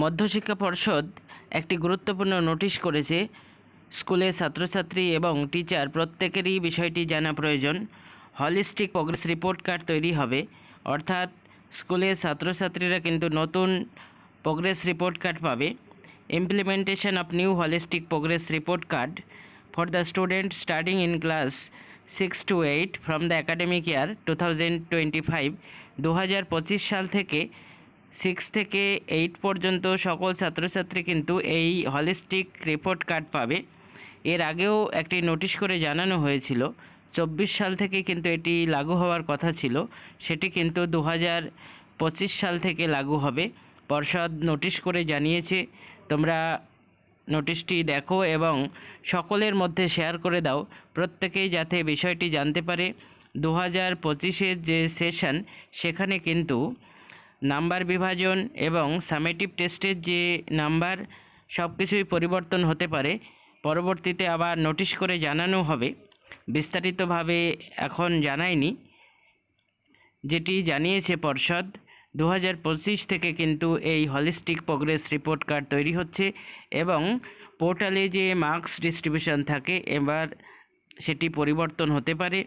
মধ্যশিক্ষা পর্ষদ একটি গুরুত্বপূর্ণ নোটিশ করেছে স্কুলের ছাত্রছাত্রী এবং টিচার প্রত্যেকেরই বিষয়টি জানা প্রয়োজন। হলিস্টিক প্রোগ্রেস রিপোর্ট কার্ড তৈরি হবে। অর্থাৎ স্কুলের ছাত্রছাত্রীরা কিন্তু নতুন প্রোগ্রেস রিপোর্ট কার্ড পাবে। Implementation of new holistic progress report card for the student starting in class six to eight from the academic year two thousand twenty five দু হাজার পঁচিশ সাল থেকে সিক্স থেকে এইট পর্যন্ত সকল ছাত্রছাত্রী কিন্তু এই হলিস্টিক রিপোর্ট কার্ড পাবে। এর আগেও একটি নোটিশ করে জানানো হয়েছিল। চব্বিশ সাল থেকে কিন্তু এটি লাগু হওয়ার কথা ছিল। সেটি কিন্তু দু পঁচিশ সাল থেকে লাগু হবে। পর্ষদ নোটিশ করে জানিয়েছে, তোমরা নোটিশটি দেখো এবং সকলের মধ্যে শেয়ার করে দাও। প্রত্যেকেই যাতে বিষয়টি জানতে পারে। দু হাজার পঁচিশের যে সেশন সেখানে কিন্তু নাম্বার বিভাজন এবং সামেটিভ টেস্টের যে নাম্বার, সব কিছুই পরিবর্তন হতে পারে। পরবর্তীতে আবার নোটিশ করে জানানো হবে। বিস্তারিতভাবে এখন জানায়নি যেটি জানিয়েছে পর্ষদ দু হাজার পঁচিশ থেকে কিন্তু এই হলিস্টিক প্রোগ্রেস রিপোর্ট কার্ড তৈরি হচ্ছে এবং পোর্টালে যে মার্কস ডিস্ট্রিবিউশন থাকে, এবার সেটি পরিবর্তন হতে পারে।